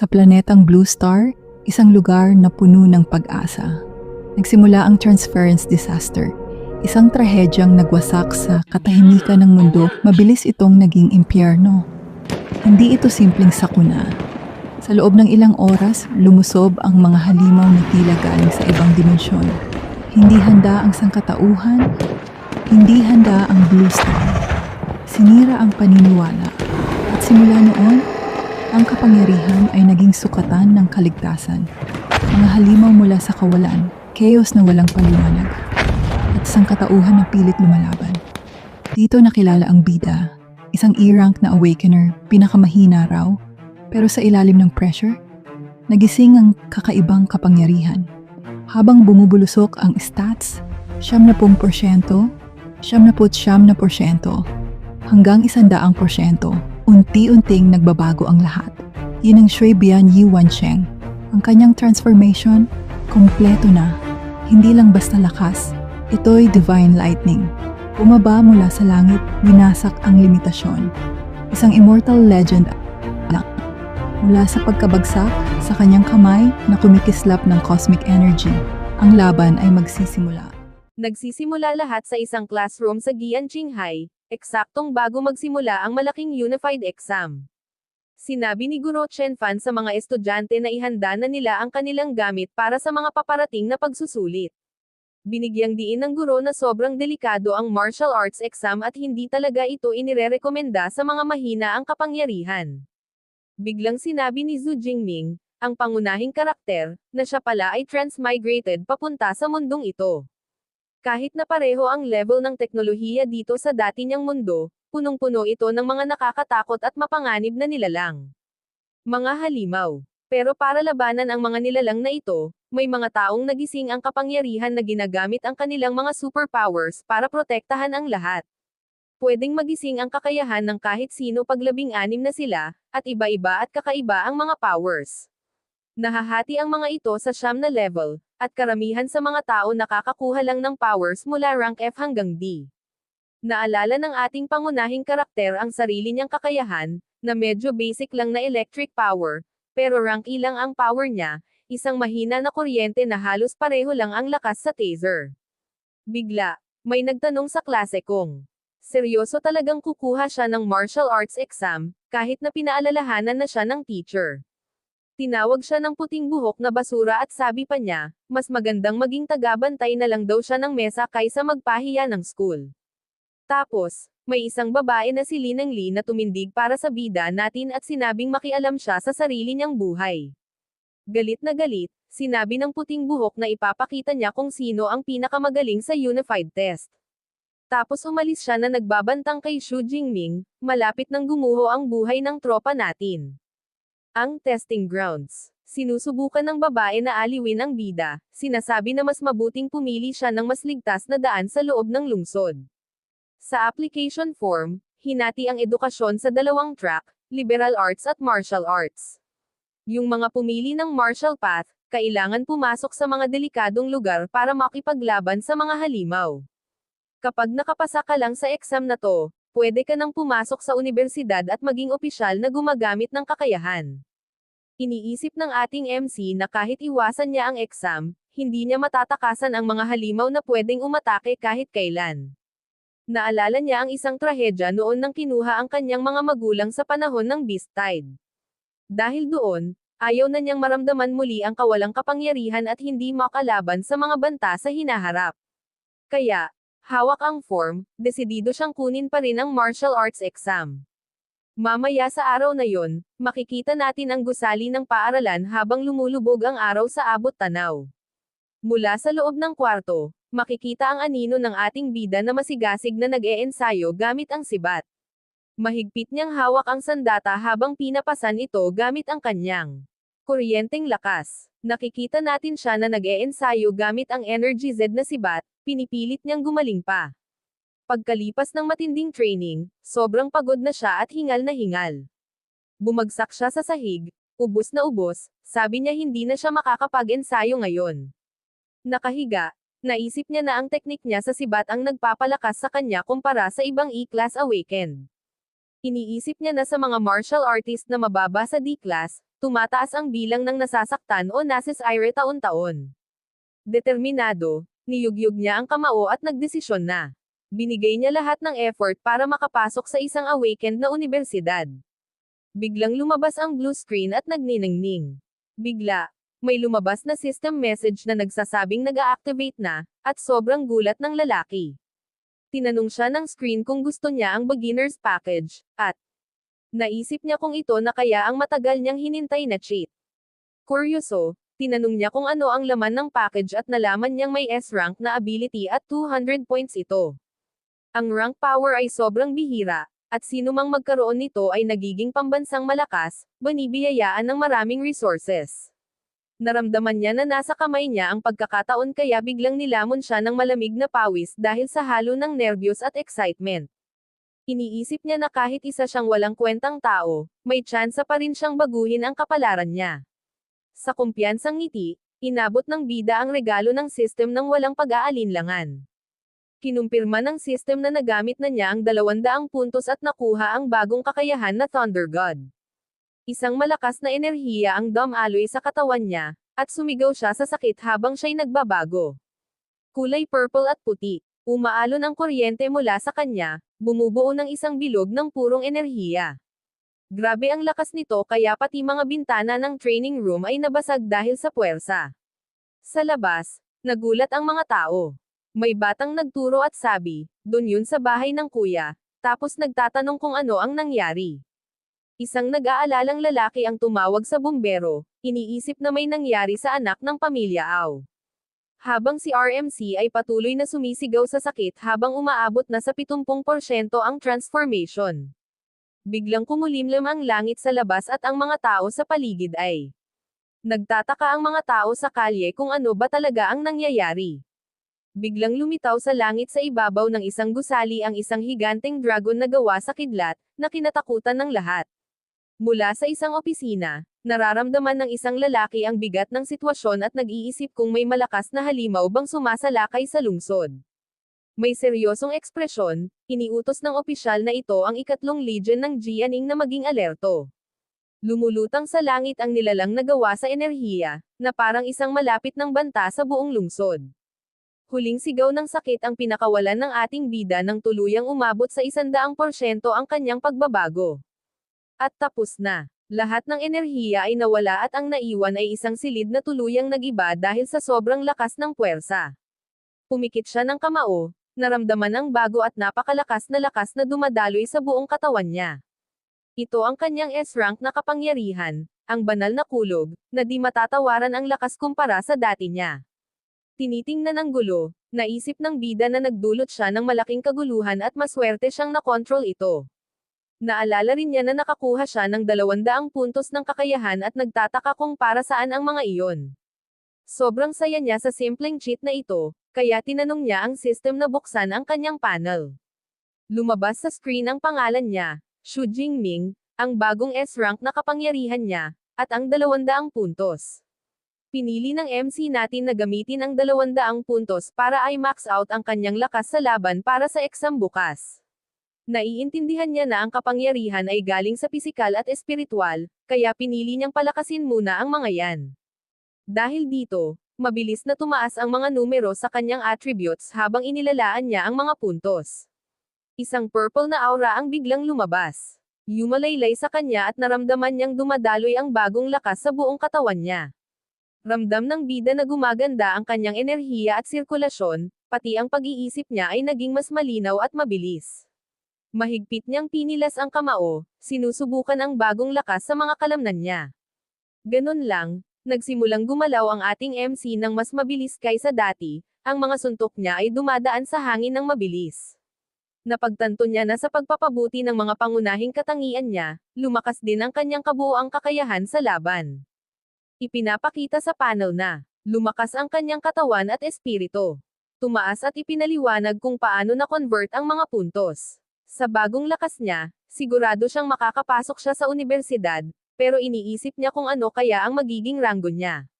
Sa planetang Blue Star, isang lugar na puno ng pag-asa. Nagsimula ang transference disaster, isang trahedyang nagwasak sa katahimikan ng mundo, mabilis itong naging impyerno. Hindi ito simpleng sakuna. Sa loob ng ilang oras, lumusob ang mga halimaw na tila galing sa ibang dimensyon. Hindi handa ang sangkatauhan, hindi handa ang Blue Star. Sinira ang paniniwala. At simula noon, ang kapangyarihan ay naging sukatan ng kaligtasan. Mga halimaw mula sa kawalan, chaos na walang paliwanag, at sangkatauhan na pilit lumalaban. Dito nakilala ang bida, isang E-rank na awakener, pinakamahina raw, pero sa ilalim ng pressure, nagising ang kakaibang kapangyarihan. Habang bumubulusok ang stats, siyam na pong porsyento, siyam na put siyam na porsyento, hanggang isandaang porsyento, unti-unting nagbabago ang lahat. Yun ang Shui Bian Yi Wansheng. Ang kanyang transformation, kompleto na. Hindi lang basta lakas, ito'y divine lightning. Bumaba mula sa langit, winasak ang limitasyon. Isang immortal legend lang. Mula sa pagkabagsak, sa kanyang kamay na kumikislap ng cosmic energy, ang laban ay magsisimula. Nagsisimula lahat sa isang classroom sa Gian Qinghai, eksaktong bago magsimula ang malaking unified exam. Sinabi ni Guro Chen Fan sa mga estudyante na ihanda na nila ang kanilang gamit para sa mga paparating na pagsusulit. Binigyang diin ng guro na sobrang delikado ang martial arts exam at hindi talaga ito inirerekomenda sa mga mahina ang kapangyarihan. Biglang sinabi ni Zhu Jingming, ang pangunahing karakter, na siya pala ay transmigrated papunta sa mundong ito. Kahit na pareho ang level ng teknolohiya dito sa dati niyang mundo, punong-puno ito ng mga nakakatakot at mapanganib na nilalang. Mga halimaw. Pero para labanan ang mga nilalang na ito, may mga taong nagising ang kapangyarihan na ginagamit ang kanilang mga superpowers para protektahan ang lahat. Pwedeng magising ang kakayahan ng kahit sino paglabing anim na sila, at iba-iba at kakaiba ang mga powers. Nahahati ang mga ito sa siyam na level, at karamihan sa mga tao nakakakuha lang ng powers mula rank F hanggang D. Naalala ng ating pangunahing karakter ang sarili niyang kakayahan, na medyo basic lang na electric power, pero rank E lang ang power niya, isang mahina na kuryente na halos pareho lang ang lakas sa taser. Bigla, may nagtanong sa klase kung, seryoso talagang kukuha siya ng martial arts exam, kahit na pinaalalahanan na siya ng teacher. Tinawag siya ng puting buhok na basura at sabi pa niya, mas magandang maging tagabantay na lang daw siya ng mesa kaysa magpahiya ng school. Tapos, may isang babae na si Linang Lee na tumindig para sa bida natin at sinabing makialam siya sa sarili niyang buhay. Galit na galit, sinabi ng puting buhok na ipapakita niya kung sino ang pinakamagaling sa unified test. Tapos umalis siya na nagbabantang kay Xu Jingming, malapit nang gumuho ang buhay ng tropa natin. Ang testing grounds. Sinusubukan ng babae na aliwin ang bida, sinasabi na mas mabuting pumili siya ng mas ligtas na daan sa loob ng lungsod. Sa application form, hinati ang edukasyon sa dalawang track, liberal arts at martial arts. Yung mga pumili ng martial path, kailangan pumasok sa mga delikadong lugar para makipaglaban sa mga halimaw. Kapag nakapasa ka lang sa exam na to, pwede ka nang pumasok sa universidad at maging opisyal na gumagamit ng kakayahan. Iniisip ng ating MC na kahit iwasan niya ang exam, hindi niya matatakasan ang mga halimaw na pwedeng umatake kahit kailan. Naalala niya ang isang trahedya noon nang kinuha ang kanyang mga magulang sa panahon ng Beast Tide. Dahil doon, ayaw na niyang maramdaman muli ang kawalang kapangyarihan at hindi makalaban sa mga banta sa hinaharap. Kaya, hawak ang form, desidido siyang kunin pa rin ang martial arts exam. Mamaya sa araw na yon, makikita natin ang gusali ng paaralan habang lumulubog ang araw sa abot tanaw. Mula sa loob ng kwarto, makikita ang anino ng ating bida na masigasig na nag-e-ensayo gamit ang sibat. Mahigpit niyang hawak ang sandata habang pinapasan ito gamit ang kanyang kuryenteng lakas. Nakikita natin siya na nag-e-ensayo gamit ang Energy Z na sibat, pinipilit niyang gumaling pa. Pagkalipas ng matinding training, sobrang pagod na siya at hingal na hingal. Bumagsak siya sa sahig, ubos na ubos, sabi niya hindi na siya makakapag-ensayo ngayon. Nakahiga, naisip niya na ang teknik niya sa sibat ang nagpapalakas sa kanya kumpara sa ibang E-Class Awakened. Iniisip niya na sa mga martial artist na mababa sa D-class, tumataas ang bilang ng nasasaktan o nasisire taon-taon. Determinado, niyugyug niya ang kamao at nagdesisyon na. Binigay niya lahat ng effort para makapasok sa isang awakened na universidad. Biglang lumabas ang blue screen at nagniningning. Bigla, may lumabas na system message na nagsasabing nag-a-activate na, at sobrang gulat ng lalaki. Tinanong siya ng screen kung gusto niya ang beginner's package, at naisip niya kung ito na kaya ang matagal niyang hinintay na cheat. Kuryoso, tinanong niya kung ano ang laman ng package at nalaman niyang may S-rank na ability at 200 points ito. Ang rank power ay sobrang bihira, at sino mang magkaroon nito ay nagiging pambansang malakas, banibiyayaan ng maraming resources. Naramdaman niya na nasa kamay niya ang pagkakataon kaya biglang nilamon siya ng malamig na pawis dahil sa halo ng nervyos at excitement. Iniisip niya na kahit isa siyang walang kwentang tao, may tsansa pa rin siyang baguhin ang kapalaran niya. Sa kumpiyansang ngiti, inabot ng bida ang regalo ng system ng walang pag-aalinlangan. Kinumpirma ng system na nagamit na niya ang 200 puntos at nakuha ang bagong kakayahan na Thunder God. Isang malakas na enerhiya ang dumaloy sa katawan niya, at sumigaw siya sa sakit habang siya'y nagbabago. Kulay purple at puti, umaalon ang kuryente mula sa kanya, bumubuo ng isang bilog ng purong enerhiya. Grabe ang lakas nito kaya pati mga bintana ng training room ay nabasag dahil sa puwersa. Sa labas, nagulat ang mga tao. May batang nagturo at sabi, dun yun sa bahay ng kuya, tapos nagtatanong kung ano ang nangyari. Isang nag-aalalang lalaki ang tumawag sa bumbero, iniisip na may nangyari sa anak ng pamilya Aw. Habang si RMC ay patuloy na sumisigaw sa sakit habang umaabot na sa 70% ang transformation. Biglang kumulimlim ang langit sa labas at ang mga tao sa paligid ay. Nagtataka ang mga tao sa kalye kung ano ba talaga ang nangyayari. Biglang lumitaw sa langit sa ibabaw ng isang gusali ang isang higanteng dragon na gawa sa kidlat, na kinatakutan ng lahat. Mula sa isang opisina, nararamdaman ng isang lalaki ang bigat ng sitwasyon at nag-iisip kung may malakas na halimaw bang sumasalakay sa lungsod. May seryosong ekspresyon, iniutos ng opisyal na ito ang ikatlong legion ng Jianing na maging alerto. Lumulutang sa langit ang nilalang nagawa sa enerhiya, na parang isang malapit ng banta sa buong lungsod. Huling sigaw ng sakit ang pinakawalan ng ating bida nang tuluyang umabot sa isandaang porsyento ang kanyang pagbabago. At tapos na. Lahat ng enerhiya ay nawala at ang naiwan ay isang silid na tuluyang nagiba dahil sa sobrang lakas ng puwersa. Pumikit siya ng kamao, naramdaman ang bago at napakalakas na lakas na dumadaloy sa buong katawan niya. Ito ang kanyang S-rank na kapangyarihan, ang banal na kulog, na di matatawaran ang lakas kumpara sa dati niya. Tinitingnan ang gulo, naisip ng bida na nagdulot siya ng malaking kaguluhan at maswerte siyang nakontrol ito. Naalala rin niya na nakakuha siya ng 200 puntos ng kakayahan at nagtataka kung para saan ang mga iyon. Sobrang saya niya sa simpleng cheat na ito, kaya tinanong niya ang system na buksan ang kanyang panel. Lumabas sa screen ang pangalan niya, Xu Jingming, ang bagong S-rank na kapangyarihan niya, at ang 200 puntos. Pinili ng MC natin na gamitin ang 200 puntos para ay max out ang kanyang lakas sa laban para sa exam bukas. Naiintindihan niya na ang kapangyarihan ay galing sa pisikal at espiritual, kaya pinili niyang palakasin muna ang mga yan. Dahil dito, mabilis na tumaas ang mga numero sa kanyang attributes habang inilalaan niya ang mga puntos. Isang purple na aura ang biglang lumabas. Yumalaylay sa kanya at naramdaman niyang dumadaloy ang bagong lakas sa buong katawan niya. Ramdam ng bida na gumaganda ang kanyang enerhiya at sirkulasyon, pati ang pag-iisip niya ay naging mas malinaw at mabilis. Mahigpit niyang pinilas ang kamao, sinusubukan ang bagong lakas sa mga kalamnan niya. Ganun lang, nagsimulang gumalaw ang ating MC ng mas mabilis kaysa dati, ang mga suntok niya ay dumadaan sa hangin ng mabilis. Napagtanto niya na sa pagpapabuti ng mga pangunahing katangian niya, lumakas din ang kanyang kabuoang kakayahan sa laban. Ipinapakita sa panel na, lumakas ang kanyang katawan at espiritu. Tumaas at ipinaliwanag kung paano na-convert ang mga puntos. Sa bagong lakas niya, sigurado siyang makakapasok siya sa universidad, pero iniisip niya kung ano kaya ang magiging ranggo niya.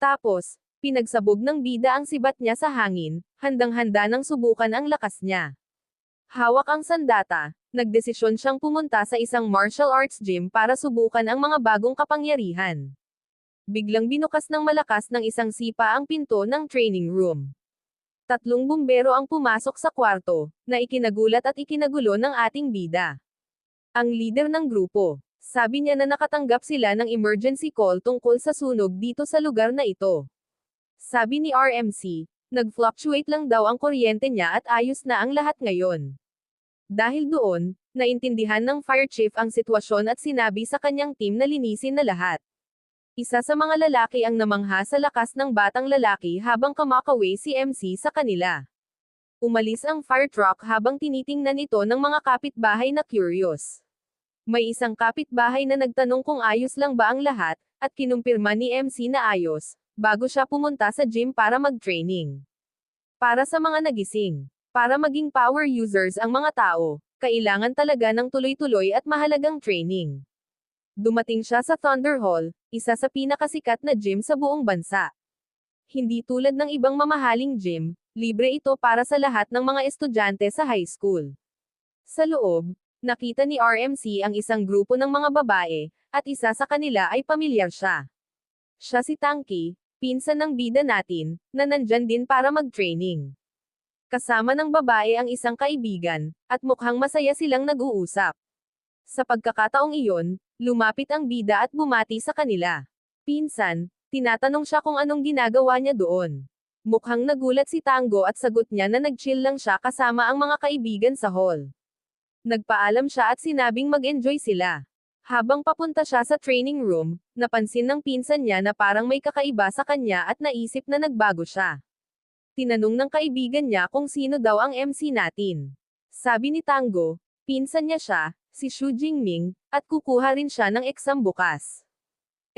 Tapos, pinagsabog ng bida ang sibat niya sa hangin, handang-handa nang subukan ang lakas niya. Hawak ang sandata, nagdesisyon siyang pumunta sa isang martial arts gym para subukan ang mga bagong kapangyarihan. Biglang binukas ng malakas ng isang sipa ang pinto ng training room. Tatlong bumbero ang pumasok sa kwarto, na ikinagulat at ikinagulo ng ating bida. Ang leader ng grupo, sabi niya na nakatanggap sila ng emergency call tungkol sa sunog dito sa lugar na ito. Sabi ni RMC, nag-fluctuate lang daw ang kuryente niya at ayos na ang lahat ngayon. Dahil doon, naintindihan ng fire chief ang sitwasyon at sinabi sa kanyang team na linisin na lahat. Isa sa mga lalaki ang namangha sa lakas ng batang lalaki habang kamakaway si MC sa kanila. Umalis ang fire truck habang tinitingnan ito ng mga kapitbahay na curious. May isang kapitbahay na nagtanong kung ayos lang ba ang lahat, at kinumpirma ni MC na ayos, bago siya pumunta sa gym para mag-training. Para sa mga nagising, para maging power users ang mga tao, kailangan talaga ng tuloy-tuloy at mahalagang training. Dumating siya sa Thunder Hall, isa sa pinakasikat na gym sa buong bansa. Hindi tulad ng ibang mamahaling gym, libre ito para sa lahat ng mga estudyante sa high school. Sa loob, nakita ni RMC ang isang grupo ng mga babae, at isa sa kanila ay pamilyar siya. Siya si Tanky, pinsan ng bida natin, na nandyan din para mag-training. Kasama ng babae ang isang kaibigan, at mukhang masaya silang nag-uusap. Sa pagkakataong iyon, lumapit ang bida at bumati sa kanila. Pinsan, tinatanong siya kung anong ginagawa niya doon. Mukhang nagulat si Tango at sagot niya na nag-chill lang siya kasama ang mga kaibigan sa hall. Nagpaalam siya at sinabing mag-enjoy sila. Habang papunta siya sa training room, napansin ng pinsan niya na parang may kakaiba sa kanya at naisip na nagbago siya. Tinanong ng kaibigan niya kung sino daw ang MC natin. Sabi ni Tango, pinsan niya siya, si Xu Jingming, at kukuha rin siya ng exam bukas.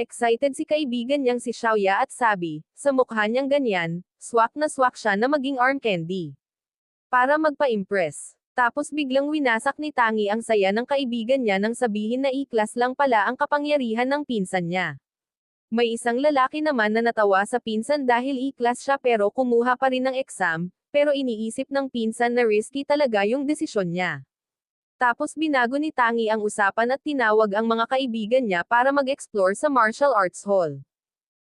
Excited si kaibigan niyang si Xiaoya at sabi, sa mukha niyang ganyan, swak na swak siya na maging arm candy. Para magpa-impress. Tapos biglang winasak ni Tangi ang saya ng kaibigan niya nang sabihin na iklas lang pala ang kapangyarihan ng pinsan niya. May isang lalaki naman na natawa sa pinsan dahil iklas siya pero kumuha pa rin ng exam, pero iniisip ng pinsan na risky talaga yung desisyon niya. Tapos binago ni Tangi ang usapan at tinawag ang mga kaibigan niya para mag-explore sa martial arts hall.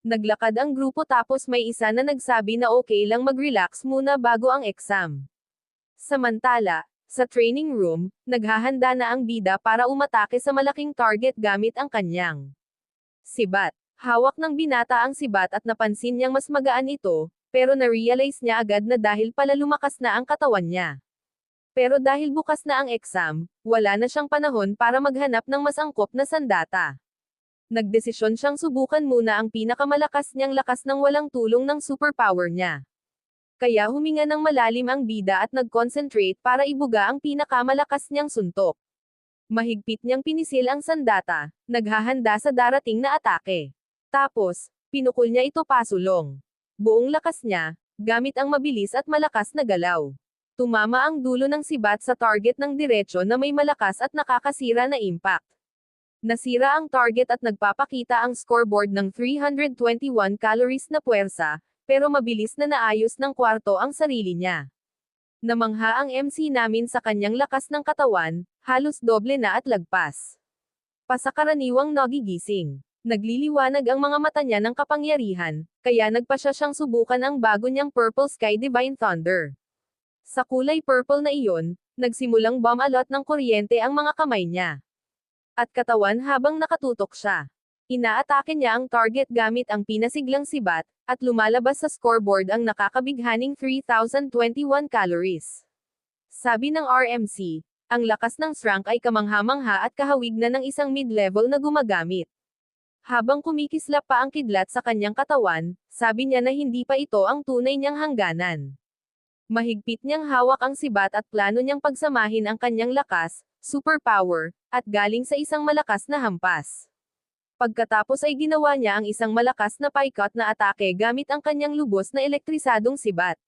Naglakad ang grupo tapos may isa na nagsabi na okay lang mag-relax muna bago ang exam. Samantala, sa training room, naghahanda na ang bida para umatake sa malaking target gamit ang kanyang sibat. Hawak ng binata ang sibat at napansin niyang mas magaan ito, pero na-realize niya agad na dahil pala lumakas na ang katawan niya. Pero dahil bukas na ang exam, wala na siyang panahon para maghanap ng mas angkop na sandata. Nagdesisyon siyang subukan muna ang pinakamalakas niyang lakas ng walang tulong ng superpower niya. Kaya huminga ng malalim ang bida at nag-concentrate para ibuga ang pinakamalakas niyang suntok. Mahigpit niyang pinisil ang sandata, naghahanda sa darating na atake. Tapos, pinukul niya ito pasulong. Buong lakas niya, gamit ang mabilis at malakas na galaw. Tumama ang dulo ng sibat sa target ng diretsyo na may malakas at nakakasira na impact. Nasira ang target at nagpapakita ang scoreboard ng 321 calories na puwersa, pero mabilis na naayos ng kwarto ang sarili niya. Namangha ang MC namin sa kanyang lakas ng katawan, halos doble na at lagpas. Pasakaraniwang nagigising. Nagliliwanag ang mga mata niya ng kapangyarihan, kaya nagpa siya siyang subukan ang bago niyang Purple Sky Divine Thunder. Sa kulay purple na iyon, nagsimulang bumalot ng kuryente ang mga kamay niya. At katawan habang nakatutok siya. Inaatake niya ang target gamit ang pinasiglang sibat, at lumalabas sa scoreboard ang nakakabighaning 3,021 calories. Sabi ng RMC, ang lakas ng Srank ay kamangha-mangha at kahawig na ng isang mid-level na gumagamit. Habang kumikislap pa ang kidlat sa kanyang katawan, sabi niya na hindi pa ito ang tunay niyang hangganan. Mahigpit niyang hawak ang sibat at plano niyang pagsamahin ang kanyang lakas, superpower, at galing sa isang malakas na hampas. Pagkatapos ay ginawa niya ang isang malakas na paikot na atake gamit ang kanyang lubos na elektrisadong sibat.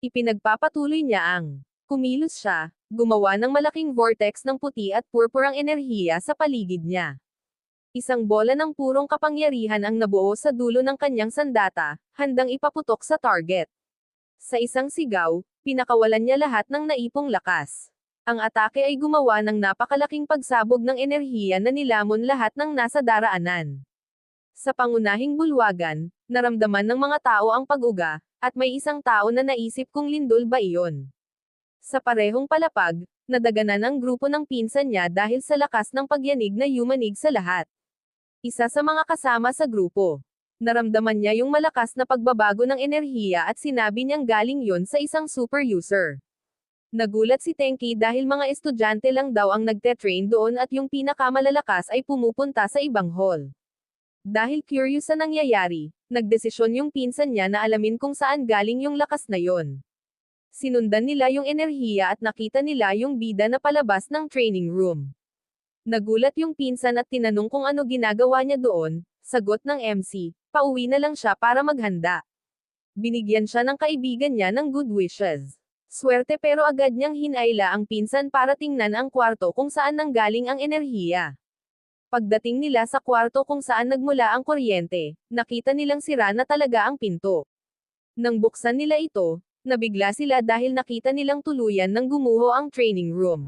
Ipinagpapatuloy niya ang kumilos siya, gumawa ng malaking vortex ng puti at purpurang enerhiya sa paligid niya. Isang bola ng purong kapangyarihan ang nabuo sa dulo ng kanyang sandata, handang ipaputok sa target. Sa isang sigaw, pinakawalan niya lahat ng naipong lakas. Ang atake ay gumawa ng napakalaking pagsabog ng enerhiya na nilamon lahat ng nasa daraanan. Sa pangunahing bulwagan, naramdaman ng mga tao ang pag-uga, at may isang tao na naisip kung lindol ba iyon. Sa parehong palapag, nadaganan ang grupo ng pinsan niya dahil sa lakas ng pagyanig na yumanig sa lahat. Isa sa mga kasama sa grupo. Naramdaman niya yung malakas na pagbabago ng enerhiya at sinabi niyang galing yon sa isang super user. Nagulat si Tenki dahil mga estudyante lang daw ang nagte-train doon at yung pinakamalalakas ay pumupunta sa ibang hall. Dahil curious sa nangyayari, nagdesisyon yung pinsan niya na alamin kung saan galing yung lakas na yon. Sinundan nila yung enerhiya at nakita nila yung bida na palabas ng training room. Nagulat yung pinsan at tinanong kung ano ginagawa niya doon, sagot ng MC, pauwi na lang siya para maghanda. Binigyan siya ng kaibigan niya ng good wishes. Swerte pero agad niyang hinayla ang pinsan para tingnan ang kwarto kung saan nanggaling ang enerhiya. Pagdating nila sa kwarto kung saan nagmula ang kuryente, nakita nilang sira na talaga ang pinto. Nang buksan nila ito, nabigla sila dahil nakita nilang tuluyan ng gumuho ang training room.